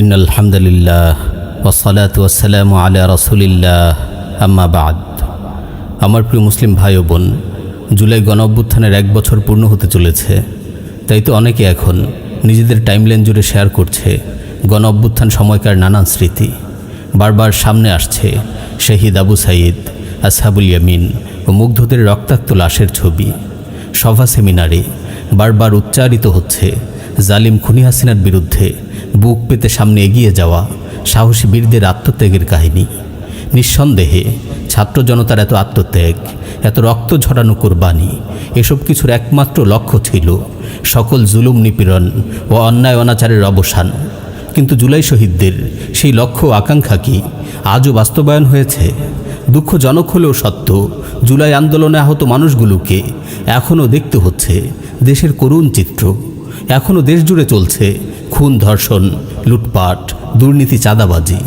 In আলহামদুলিল্লাহ ওসলাত ওয়াসালাম আলা রসুলিল্লাহ আম্মা বাদ আমার প্রিয় মুসলিম ভাই ও বোন, জুলাই গণ অভ্যুত্থানের এক বছর পূর্ণ হতে চলেছে। তাই তো অনেকে এখন নিজেদের টাইমলাইন জুড়ে শেয়ার করছে গণ অভ্যুত্থান সময়কার নানান স্মৃতি। বারবার সামনে আসছে শহীদ আবু সাইদ, আসহাবুল ইয়ামিন ও মুগ্ধদের রক্তাক্ত লাশের ছবি। সভা সেমিনারে বারবার উচ্চারিত হচ্ছে জালিম খুনি হাসিনার বিরুদ্ধে বুক পেতে সামনে এগিয়ে যাওয়া সাহসী বীরদের আত্মত্যাগের কাহিনী। নিঃসন্দেহে ছাত্র জনতার এত আত্মত্যাগ, এত রক্ত ঝরানো কোরবানি, এসব কিছুর একমাত্র লক্ষ্য ছিল সকল জুলুম নিপীড়ন ও অন্যায় অনাচারের অবসান। কিন্তু জুলাই শহীদদের সেই লক্ষ্য আকাঙ্ক্ষা কি আজও বাস্তবায়ন হয়েছে? দুঃখজনক হলেও সত্য, জুলাই আন্দোলনে আহত মানুষগুলোকে এখনও দেখতে হচ্ছে দেশের করুণ চিত্র। এখনও দেশ জুড়ে চলছে খুন ধর্ষণ লুটপাট দুর্নীতি চাঁদাবাজি।